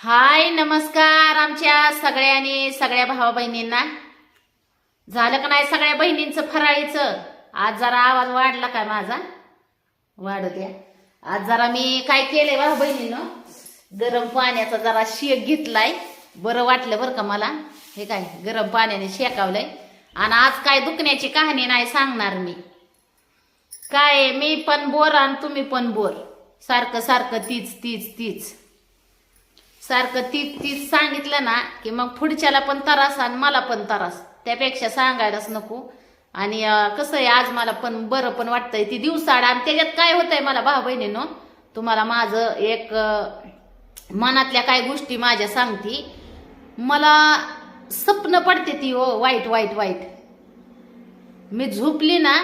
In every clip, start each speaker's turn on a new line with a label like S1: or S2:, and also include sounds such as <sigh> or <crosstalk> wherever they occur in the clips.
S1: हाय नमस्कार आमच्या सगळ्यांनी सगळ्या भावा बहिणींना झालं का नाही सगळ्या बहिणींचं फराळीचं? आज जरा आवाज वाढला काय माझा? वाढू द्या. आज जरा मी काय केलंय भाऊ बहिणीनं? गरम पाण्याचा जरा शेक घेतलाय. बरं वाटलं बरं का मला? हे काय गरम पाण्याने शेकावलंय. आणि आज काय दुखण्याची कहाणी नाही सांगणार मी. काय मी पण बोर आणि तुम्ही पण बोर. सारखं सारखं तीच तीच तीच. सारखं ती तीच सांगितलं ना की मग पुढच्याला पण त्रास आणि मला पण त्रास. त्यापेक्षा सांगायलाच नको. आणि कसं आहे आज मला पण बरं पण वाटतंय. ती दिवसाड आणि त्याच्यात काय होतंय मला भाऊ बहिणीनं तुम्हाला माझं एक मनातल्या काय गोष्टी माझ्या सांगती. मला स्वप्न पडते ती हो वाईट वाईट वाईट. मी झोपली ना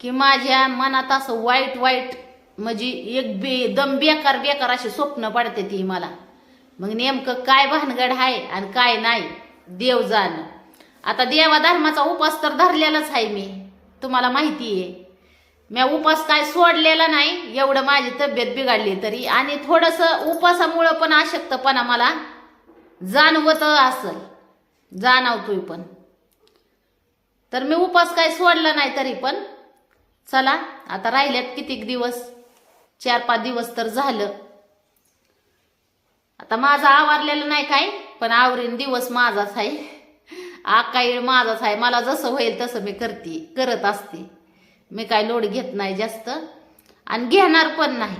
S1: की माझ्या मनात असं वाईट वाईट म्हणजे एक बे दम बेकार बेकार अशी स्वप्न पडते ती मला. मग नेमकं काय भानगड आहे आणि काय नाही? देव जाण. आता देवा धर्माचा उपास तर धरलेलाच आहे मी. तुम्हाला माहिती आहे. मी उपास काय सोडलेला नाही एवढं माझी तब्येत बिघडली तरी. आणि थोडंसं उपासामुळं पण अशक्तपणा मला जाणवत असल. जाणवतोय पण. तर मी उपास काय सोडला नाही तरी पण. चला आता राहिल्यात कितीक दिवस? चार पाच दिवस तर झालं. आता माझं आवरलेलं नाही काय पण आवरीन दिवस माझाच आहे. आकाई माझाच आहे. मला जसं होईल तसं मी करते करत असते. मी काय लोड घेत नाही जास्त. आणि घेणार पण नाही.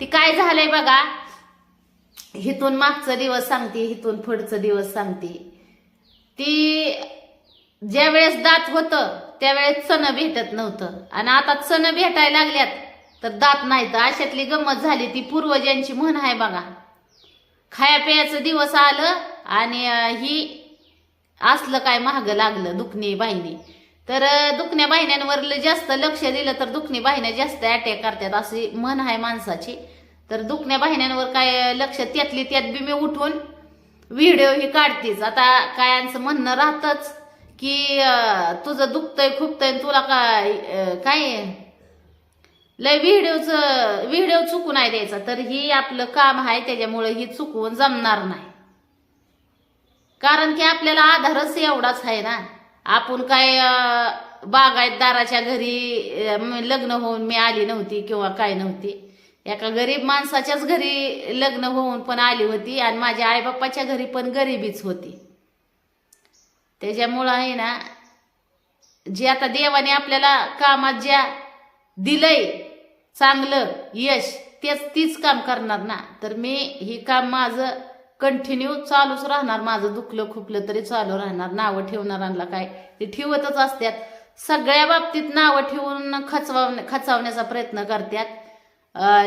S1: ती काय झालंय बघा? हिथून मागचा दिवस सांगते हिथून पुढचं दिवस सांगते. ती ज्या वेळेस दात होतं त्यावेळेस सण भेटत नव्हतं. आणि आता सण भेटायला लागल्यात तर दात नाही तर अशातली गंमत झाली. ती पूर्वजांची म्हण आहे बघा. खाया प्यायचं दिवस आलं आणि ही असलं काय महाग लागलं दुखणी बाहिनी. तर दुखण्या बाहिन्यांवर जास्त लक्ष दिलं तर दुखणी बाहिन्या जास्त अटॅक करतात अशी मन आहे माणसाची. तर दुखण्या बाहिन्यांवर काय लक्ष त्यातली त्यात बी मी उठून व्हिडिओ ही काढतेच. आता कायांचं म्हणणं राहतच की तुझं दुखतंय खुपतंय आणि तुला काय काय लय व्हिडिओचं व्हिडिओ चुकून नाही द्यायचा तर ही आपलं काम आहे त्याच्यामुळे ही चुकवून जमणार नाही. कारण की आपल्याला आधारच एवढाच आहे ना. आपण काय बागायतदाराच्या घरी लग्न होऊन मी आली नव्हती किंवा काय नव्हती. एका गरीब माणसाच्याच घरी लग्न होऊन पण आली होती आणि माझ्या आईबाप्पाच्या घरी पण गरिबीच होती. त्याच्यामुळं आहे ना जे आता देवाने आपल्याला कामात ज्या दिलंय चांगलं यश तेच तीच काम करणार ना. तर मी हे काम माझं कंटिन्यू चालूच राहणार. माझं दुखलं खुपलं तरी चालू राहणार. नावं ठेवणाऱ्यांना काय ते ठेवतच असतात सगळ्या बाबतीत नावं ठेवून खचवाव खचावण्याचा प्रयत्न करतात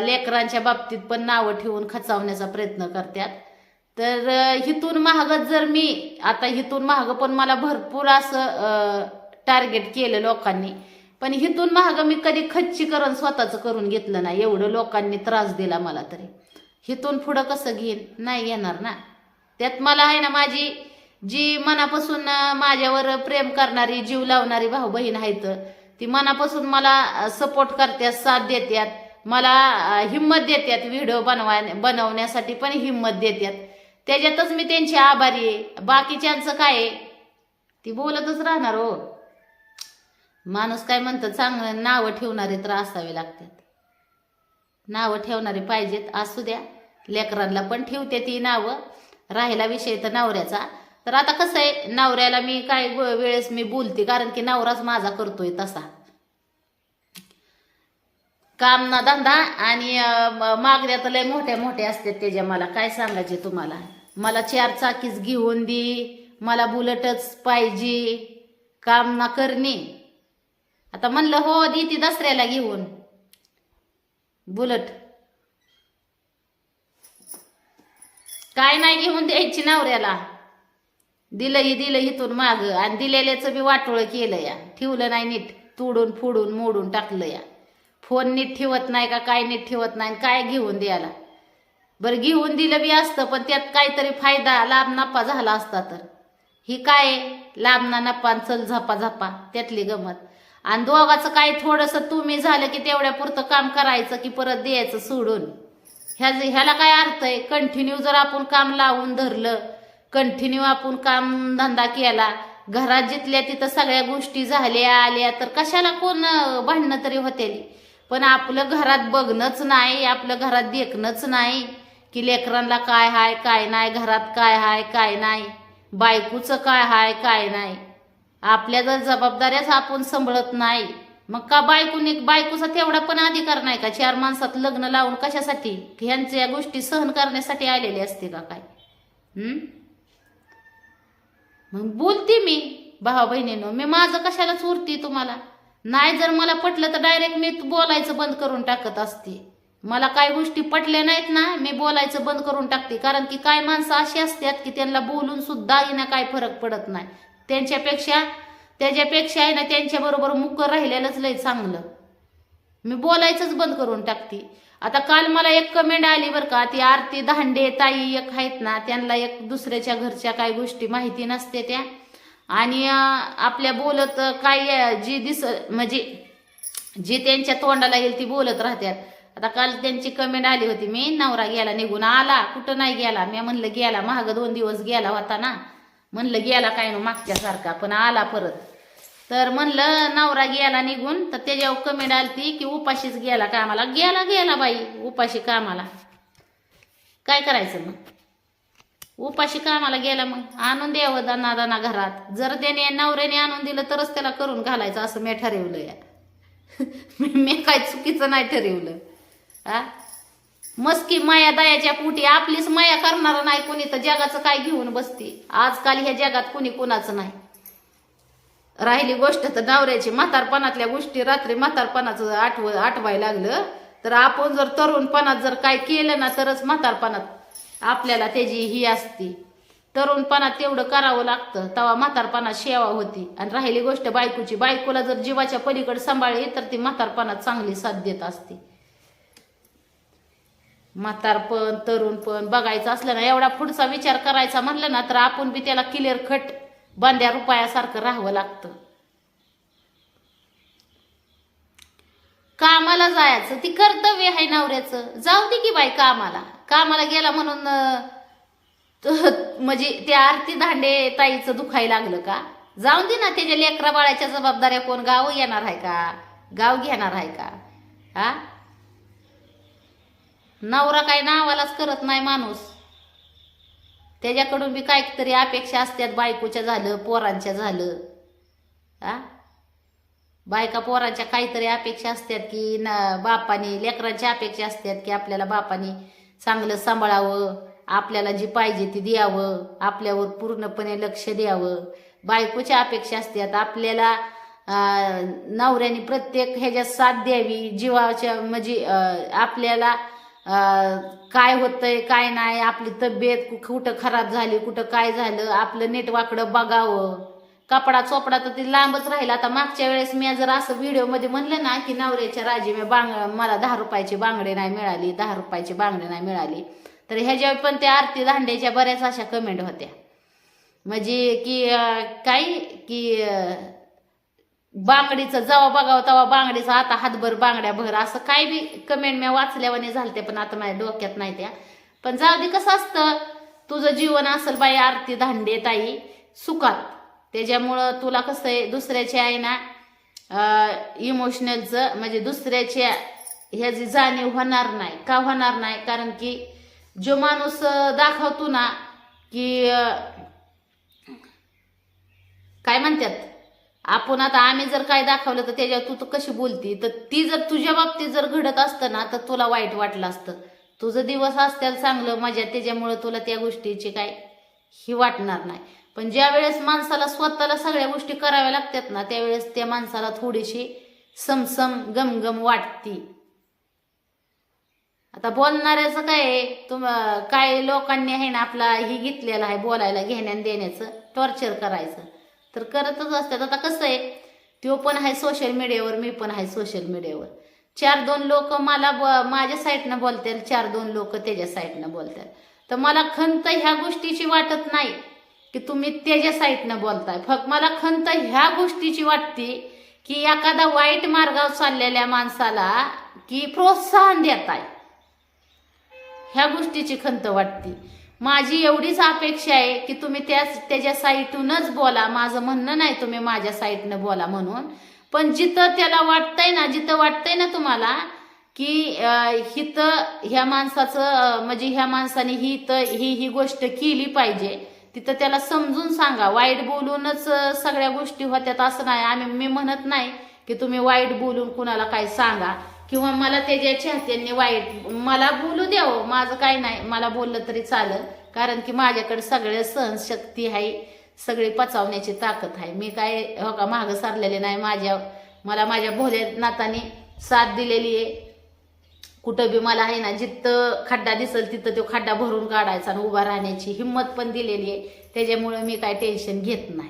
S1: लेकरांच्या बाबतीत पण नावं ठेवून खचावण्याचा प्रयत्न करतात तर हिथून महागच जर मी आता हिथून महाग पण मला भरपूर असं टार्गेट केलं लोकांनी. पण हिथून महाग मी कधी खच्चीकरण स्वतःचं करून घेतलं नाही. एवढं लोकांनी त्रास दिला मला तरी. हिथून पुढं कसं घेईन? नाही घेणार ना. त्यात मला आहे ना माझी जी मनापासून माझ्यावर प्रेम करणारी जीव लावणारी भाऊ बहीण आहेत ती मनापासून मला सपोर्ट करतात साथ देतात. मला हिंमत देतात व्हिडिओ बनवा बनवण्यासाठी पण हिंमत देतात. त्याच्यातच मी त्यांची आभारी आहे. बाकीच्यांचं काय आहे? ती बोलतच राहणार हो. माणूस काय म्हणतं चांगलं नावं ठेवणारे तर असावे लागतात. नावं ठेवणारे पाहिजेत असू द्या. लेकरांना पण ठेवते ती नावं. राहिला विषय तर नवऱ्याचा. तर आता कसं आहे नवऱ्याला मी काय वेळेस मी बोलते कारण की नवराच माझा करतोय तसा. काम ना धंदा आणि अं, मागण्या तर लय मोठ्या मोठ्या असतात त्याच्या मला. काय सांगायचे तुम्हाला? मला चार चाकीच घेऊन दे मला बुलटच पाहिजे. काम ना करणे. आता म्हणलं हो दी ती दसऱ्याला घेऊन. बुलट. काय नाही घेऊन द्यायची नवऱ्याला. दिलंही दिलं इथून माग आणि दिलेल्याचं बी वाटोळं केलं या. ठेवलं नाही नीट. तुडून फुडून मोडून टाकलं या. फोन नीट ठेवत नाही का काय नीट ठेवत नाही आणि काय घेऊन द्यायला? बरं घेऊन दिलं बी असतं पण त्यात काहीतरी फायदा लाभ नफा झाला असता तर. ही काय लांबना लाभ ना नफा चल झापा झापा. त्यातली गमत. आणि दोघाचं काय थोडंसं तुम्ही झालं की तेवढ्या पुरतं काम करायचं की परत द्यायचं सोडून. ह्या ह्याला काय अर्थ आहे? कंटिन्यू जर आपण काम लावून धरलं कंटिन्यू आपण काम धंदा केला घरात जिथल्या तिथं सगळ्या गोष्टी झाल्या आल्या तर कशाला कोण भांडणं तरी होते पण आपलं घरात बघणंच नाही आपलं घरात देखणंच नाही की लेकरांना काय हाय काय नाही घरात काय हाय काय नाही. बायकोचं काय हाय काय नाही. आपल्या जर जबाबदाऱ्याच आपण सांभाळत नाही मग का बायकोने बायकोचा तेवढा पण अधिकार नाही का? चार माणसात लग्न लावून कशासाठी? ह्यांच्या या गोष्टी सहन करण्यासाठी आलेली असते का काय? हम्म? मग बोलते मी भावा बहिणीनं मी माझं कशालाच उरते तुम्हाला? नाही जर मला पटलं तर डायरेक्ट मी बोलायचं बंद करून टाकत असते. मला काही गोष्टी पटल्या नाहीत ना मी बोलायचं बंद करून टाकते. कारण की काय माणसं अशी असतात की त्यांना बोलून सुद्धा ना काय फरक पडत नाही. त्यांच्यापेक्षा त्याच्यापेक्षा आहे ना त्यांच्याबरोबर मुक राहिलेलंच लय चांगलं. मी बोलायचंच बंद करून टाकते. आता काल मला एक कमेंट आली बरं का ती आरती दांडे ताई एक आहेत ना त्यांना एक दुसऱ्याच्या घरच्या काही गोष्टी माहिती नसते त्या. आणि आपल्या बोलत काय जी दिस म्हणजे जी त्यांच्या तोंडाला येईल ती बोलत राहतात आता काल त्यांची कमेंट आली होती मी नवरा गेला निघून आला. कुठं नाही गेला? मी म्हणलं गेला. महाग दोन दिवस गेला होता ना. म्हणलं गेला काय ना मागच्यासारखा पण आला परत. तर म्हणलं नवरा गेला निघून तर त्याच्यावर कमेंट आलती की उपाशीच गेला कामाला. गेला गेला बाई उपाशी कामाला. काय करायचं मग? उपाशी कामाला गेला मग. आणून द्यावं दाना दाना घरात. जर त्याने नवऱ्याने आणून दिलं तरच त्याला करून घालायचं असं मी ठरवलं या. <laughs> मी काय चुकीचं नाही ठरवलं. हा मस्की माया दयाच्या पोटी आपलीच माया करणार नाही कोणी तर जगाचं काय घेऊन बसते? आजकाल ह्या जगात कोणी कोणाचं नाही. राहिली गोष्ट तर नवऱ्याची म्हातारपणातल्या गोष्टी रात्री म्हातारपणाचं आठव आठवायला लागलं. तर आपण जर तरुणपणात जर काय केलं ना तरच म्हातारपणात आपल्याला त्याची ही असती. तरुणपणात तेवढं करावं लागतं तेव्हा म्हातारपणात सेवा होती. आणि राहिली गोष्ट बायकोची बायकोला जर जीवाच्या पलीकडे सांभाळली तर ती म्हातारपणात चांगली साथ देत असते. म्हातारपण तरुणपण बघायचं असलं ना एवढा पुढचा विचार करायचा म्हणलं ना तर आपण बी त्याला क्लिअर खट बांध्या रुपयासारखं राहावं लागतं. कामाला जायचं ती कर्तव्य आहे नवऱ्याचं. जाऊ दे की बाई कामाला. कामाला गेला म्हणून <laughs> म्हणजे त्या आरती दांडे ताईचं दुखायला लागलं का? जाऊन दे ना त्याच्या लेकरा बाळाच्या जबाबदाऱ्या कोण गाव येणार आहे का? गाव घेणार आहे का? हा? नवरा काय नावालाच करत नाही माणूस. त्याच्याकडून बी काहीतरी अपेक्षा असतात बायकोच्या झालं पोरांच्या झालं. हा? बायका पोरांच्या काहीतरी अपेक्षा असतात की न बापाने लेकरांच्या अपेक्षा असतात की आपल्याला बापाने चांगलं सांभाळावं आपल्याला जी पाहिजे ती द्यावं आपल्यावर पूर्णपणे लक्ष द्यावं. बायकोच्या अपेक्षा असतात आपल्याला नवऱ्याने प्रत्येक ह्याच्यात साथ द्यावी जीवाच्या म्हणजे आपल्याला काय होतंय काय नाही आपली तब्येत कु- कुठं खराब झाली कुठं काय झालं आपलं नेटवाकडं बघावं. कपडा चोपडा तर ते लांबच राहील. आता मागच्या वेळेस मी जर असं व्हिडिओमध्ये म्हणलं ना की नवऱ्याच्या राजी मी बांग मला दहा रुपयाची बांगडे नाही मिळाली दहा रुपयाची बांगडे नाही मिळाली तर ह्याच्या पण त्या आरती दांड्याच्या बऱ्याच अशा कमेंट होत्या. म्हणजे की काही काय की बांगडीचं जेव्हा बघावं तेव्हा बांगडीचं आता हातभर बांगड्या भर असं काय बी कमेंट मी वाचल्यावाने झालते पण आता माझ्या डोक्यात नाही त्या. पण जाऊ दे कसं असतं? तुझं जीवन असेल बाई आरती धांडे ताई सुखात. त्याच्यामुळं तुला कसं आहे दुसऱ्याची आहे ना इमोशनलचं म्हणजे दुसऱ्याच्या ह्याची जाणीव होणार नाही. का होणार नाही? कारण की जो माणूस दाखवतो ना की काय म्हणतात? आपण आता आम्ही जर काय दाखवलं तर त्याच्यावर तू तर कशी बोलती? तर ती जर तुझ्या बाबतीत जर घडत असतं ना तर तुला वाईट वाटलं असतं. तुझं दिवस असत्याला चांगलं मजा त्याच्यामुळे तुला त्या गोष्टीची काय ही वाटणार नाही. पण ज्या वेळेस माणसाला स्वतःला सगळ्या गोष्टी कराव्या लागतात ना त्यावेळेस त्या माणसाला थोडीशी समसम गमगम वाटती. आता बोलणाऱ्याचं काय तुम काय लोकांनी आहे ना आपला ही घेतलेलं आहे बोलायला घेण्या देण्याचं टॉर्चर करायचं. तर करतच असतात. आता कसं आहे तो पण आहे सोशल मीडियावर मी पण आहे सोशल मीडियावर चार दोन लोक मला ब- माझ्या साईडनं बोलतात चार दोन लोक त्याच्या साईडनं बोलतात. तर मला खंत ह्या गोष्टीची वाटत नाही की तुम्ही त्याच्या साईडनं बोलताय. फक्त मला खंत ह्या गोष्टीची वाटते की एखादा वाईट मार्गावर चाललेल्या माणसाला की प्रोत्साहन देताय. ह्या गोष्टीची खंत वाटते. माझी एवढीच अपेक्षा आहे की तुम्ही त्याच त्याच्या साईटूनच बोला. माझं म्हणणं नाही तुम्ही माझ्या साईटनं बोला म्हणून. पण जिथं त्याला वाटतंय ना जिथं वाटतंय ना तुम्हाला की हिथं ह्या माणसाचं म्हणजे ह्या माणसाने ही तर ही ही गोष्ट केली पाहिजे तिथं त्याला समजून सांगा. वाईट बोलूनच सगळ्या गोष्टी होत्यात असं नाही. आम्ही मी म्हणत नाही की तुम्ही वाईट बोलून कुणाला काय सांगा. किंवा मला त्याच्या चाहत्यांनी वाईट मला बोलू द्यावं माझं काय नाही मला बोललं तरी चालेल. कारण की माझ्याकडे सगळे सहनशक्ती आहे सगळी पचावण्याची ताकद आहे. मी काय हो का मागं सारलेले नाही माझ्या मला माझ्या भोलेनाथाने साथ दिलेली आहे. कुठं बी मला आहे ना जिथं खड्डा दिसल तिथं तो खड्डा भरून काढायचा आणि उभा राहण्याची हिंमत पण दिलेली आहे. त्याच्यामुळे मी काय टेन्शन घेत नाही.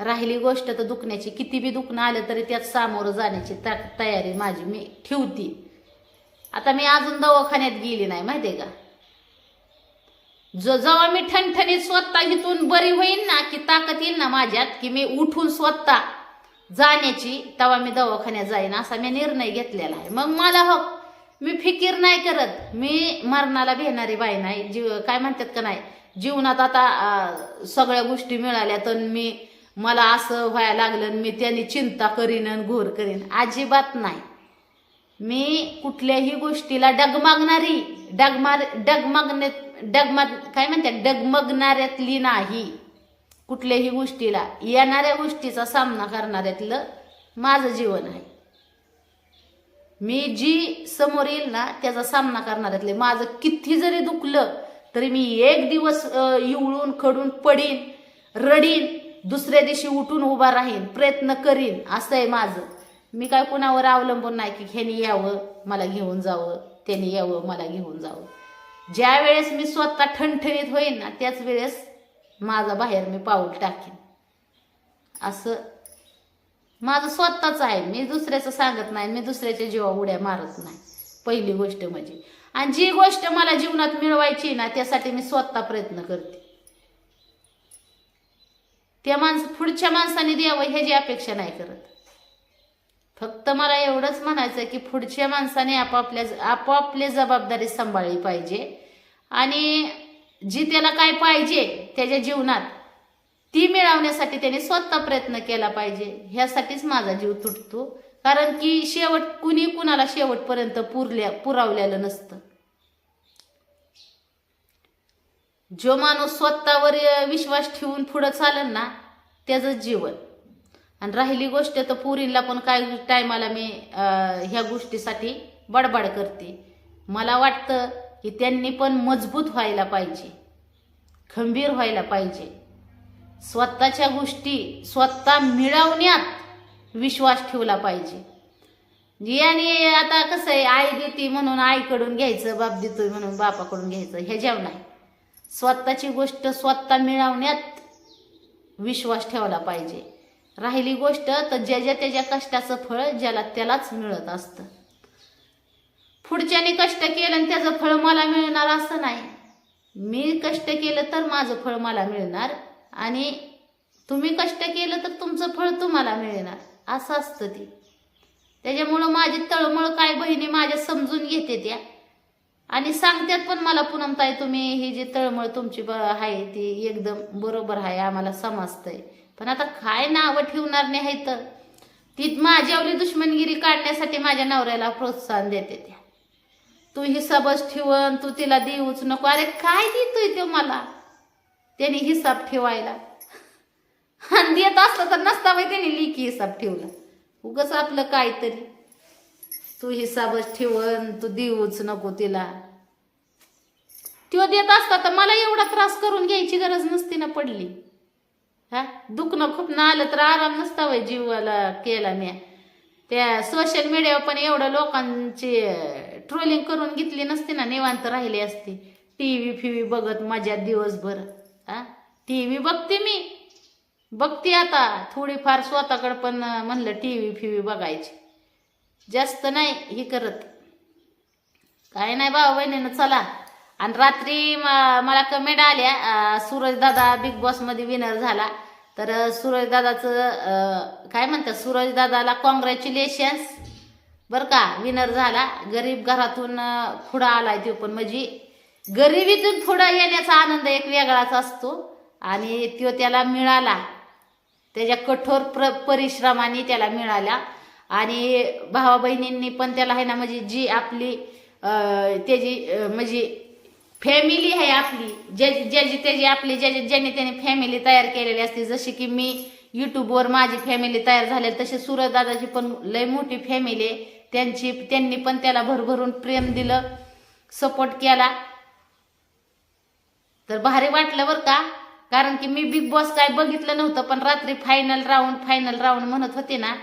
S1: राहिली गोष्ट तर दुखण्याची. किती बी दुखणं आलं तरी त्यात सामोरं जाण्याची तयारी माझी मी ठेवती. आता मी अजून दवाखान्यात गेली नाही माहिती का? जो जेव्हा मी ठणठणीत स्वतः इथून बरी होईन ना की ताकद येईल ना माझ्यात की मी उठून स्वतः जाण्याची तेव्हा मी दवाखान्यात जाईन असा मी निर्णय घेतलेला आहे. मग मला हो मी फिकीर नाही करत. मी मरणाला भेणारी बाई नाही. जीव काय म्हणतात का नाही? जीवनात आता सगळ्या गोष्टी मिळाल्या तर मी मला असं व्हायला लागलं आणि मी त्यांनी चिंता करीन आणि घोर करीन. अजिबात नाही. मी कुठल्याही गोष्टीला डगमागणारी डगमार डगमागणे डगमाग काय म्हणते डगमगणाऱ्यातली नाही. कुठल्याही गोष्टीला येणाऱ्या गोष्टीचा सामना करणाऱ्यातलं माझं जीवन आहे. मी जी समोर येईल ना त्याचा सामना करणाऱ्यातले. माझं किती जरी दुखलं तरी मी एक दिवस इवळून खडून पडीन रडीन दुसऱ्या दिवशी उठून उभा राहीन प्रयत्न करीन. असं आहे माझं. मी काय कुणावर अवलंबून नाही की ह्यानी यावं मला घेऊन जावं त्याने यावं मला घेऊन जावं. ज्या वेळेस मी स्वतः ठणठणीत होईन ना त्याच वेळेस माझा बाहेर मी पाऊल टाकेन. असं माझं स्वतःच आहे. मी दुसऱ्याचं सांगत नाही मी दुसऱ्याच्या जीवा उड्या मारत नाही. पहिली गोष्ट म्हणजे. आणि जी गोष्ट मला जीवनात मिळवायची ना त्यासाठी मी स्वतः प्रयत्न करते. त्या माणसं पुढच्या माणसाने द्यावं ह्याची अपेक्षा नाही करत. फक्त मला एवढंच म्हणायचं की पुढच्या माणसाने आपापल्या आपापली जबाबदारी सांभाळली पाहिजे. आणि जी त्याला काय पाहिजे त्याच्या जीवनात ती मिळवण्यासाठी त्याने स्वतः प्रयत्न केला पाहिजे. ह्यासाठीच माझा जीव तुटतो. कारण की शेवट कुणी कुणाला शेवटपर्यंत पुरल्या पुरावलेलं नसतं. जो माणूस स्वतःवर विश्वास ठेवून पुढं चालेल ना त्याचं जीवन. आणि राहिली गोष्ट तर पुरीला पण काय टायमाला मी ह्या गोष्टीसाठी बडबड करते. मला वाटतं की त्यांनी पण मजबूत व्हायला पाहिजे. खंबीर व्हायला पाहिजे. स्वतःच्या गोष्टी स्वतः मिळवण्यात विश्वास ठेवला पाहिजे. याने आता कसं आहे आई देते म्हणून आईकडून घ्यायचं बाप देतोय म्हणून बापाकडून घ्यायचं हे जेवण नाही स्वतःची गोष्ट स्वतः मिळवण्यात विश्वास ठेवला पाहिजे. राहिली गोष्ट तर ज्या ज्या त्याच्या कष्टाचं फळ ज्याला त्यालाच मिळत असतं. पुढच्याने कष्ट केलं आणि त्याचं फळ मला मिळणार असं नाही. मी कष्ट केलं तर माझं फळ मला मिळणार आणि तुम्ही कष्ट केलं तर तुमचं फळ तुम्हाला मिळणार. असं असतं ते. त्याच्यामुळं माझी तळमळ काय बहिणी माझ्या समजून घेते त्या. आणि सांगतात पण मला पूनमताई तुम्ही ही जी तळमळ तुमची आहे ती एकदम बरोबर आहे आम्हाला समजतंय. पण आता काय नावं ठेवणार नाही आहे तर? ती माझ्यावली दुश्मनगिरी काढण्यासाठी माझ्या नवऱ्याला प्रोत्साहन देते त्या तू सबस ठेवन तू तिला देऊच नको. अरे काय देतोय तो मला? त्याने हिसाब ठेवायला. आणि देत असलं तर नसता बाई त्याने लिखी हिसाब ठेवला. उगच आपलं काहीतरी. तू हिसाबच ठेवन तू देऊच नको तिला. तो देत असता तर मला एवढा त्रास करून घ्यायची गरज नसती ना पडली. हा? दुखणं खूप ना आलं तर आराम नसता वय जीवाला केला मी त्या सोशल मीडियावर पण एवढं लोकांची ट्रोलिंग करून घेतली नसती ना निवांत राहिली असती. टी व्ही फिवी बघत माझ्या दिवसभर. हा? टी व्ही बघते मी. बघते आता. थोडीफार स्वतःकडे पण म्हणलं टी व्ही फिवी बघायची. जास्त नाही हे करत. काय नाही भाऊ बहिणीनं चला. आणि रात्री म- मला कमेंट आल्या सूरजदादा बिग बॉसमध्ये विनर झाला. तर सूरजदादाचं काय म्हणतात सूरजदादाला कॉंग्रॅच्युलेशन्स बरं का विनर झाला. गरीब घरातून अं, पुढं आलाय तो पण. म्हणजे गरिबीतून पुढं येण्याचा आनंद एक वेगळाच असतो. आणि तो त्याला मिळाला. त्याच्या कठोर प्र परिश्रमाने त्याला मिळाला. आणि भावा बहिणींनी पण त्याला आहे ना म्हणजे जी आपली त्याची म्हणजे फॅमिली आहे आपली ज्या ज्याची त्याची आपली ज्याची ज्याने त्याने फॅमिली तयार केलेली असते जशी की मी युट्यूबवर माझी फॅमिली तयार झाली तशी सूरजदादाची पण लय मोठी फॅमिली आहे. त्यांची त्यांनी पण त्याला भरभरून प्रेम दिलं सपोर्ट केला. तर भारी वाटलं बरं का? कारण की मी बिग बॉस काय बघितलं नव्हतं पण रात्री फायनल राऊंड फायनल राऊंड म्हणत होते ना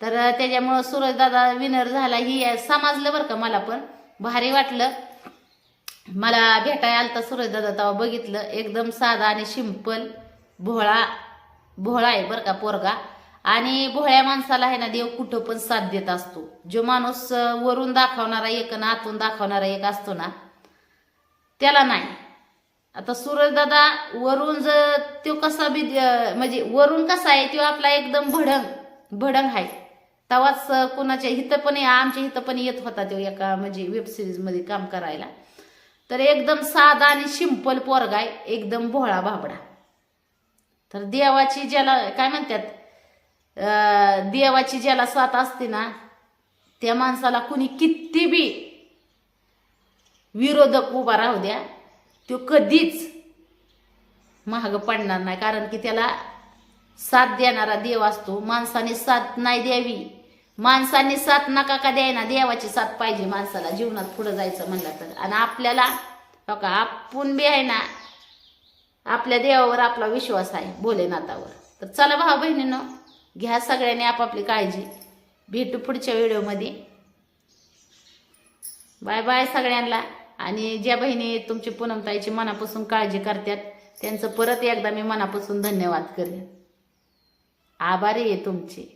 S1: तर त्याच्यामुळं सूरजदादा विनर झाला. ही समजलं बरं का मला पण. भारी वाटलं. मला भेटाय आलता सूरजदादा तेव्हा बघितलं. एकदम साधा आणि सिंपल भोळा भोळा आहे बरं का पोरगा. आणि भोळ्या माणसाला आहे ना देव कुठं पण साथ देत असतो. जो माणूस वरून दाखवणारा एक ना आतून दाखवणारा एक असतो ना त्याला नाही. आता सूरजदादा वरून जर तो कसा बी म्हणजे वरून कसा आहे तो आपला एकदम भडंग भडंग आहे. तवाच कुणाच्या कोणाच्या हिथं पण आमच्या हिथं पण येत होता तो एका म्हणजे वेबमध्ये काम करायला. तर एकदम साधा आणि सिंपल पोरगाय आहे एकदम भोळा भाबडा तर देवाची ज्याला काय म्हणतात देवाची ज्याला साथ असते ना त्या माणसाला कुणी किती बी विरोधक उभा राहू द्या तो कधीच महाग पडणार नाही. कारण की त्याला साथ देणारा देव असतो माणसाने साथ नाही द्यावी. माणसाने साथ नका का द्यायना? देवाची साथ पाहिजे माणसाला. जीवनात पुढं जायचं म्हणलं तर. आणि आपल्याला हो का आपण बी आहे ना आपल्या देवावर आपला विश्वास आहे भोलेनाथावर. तर चला भाऊ बहिणीनं घ्या सगळ्यांनी आपापली काळजी. भेटू पुढच्या व्हिडिओमध्ये. बाय बाय सगळ्यांना. आणि ज्या बहिणी तुमची पूनमताईची मनापासून काळजी करतात त्यांचं परत एकदा मी मनापासून धन्यवाद करेन. आभारी आहे तुमचे.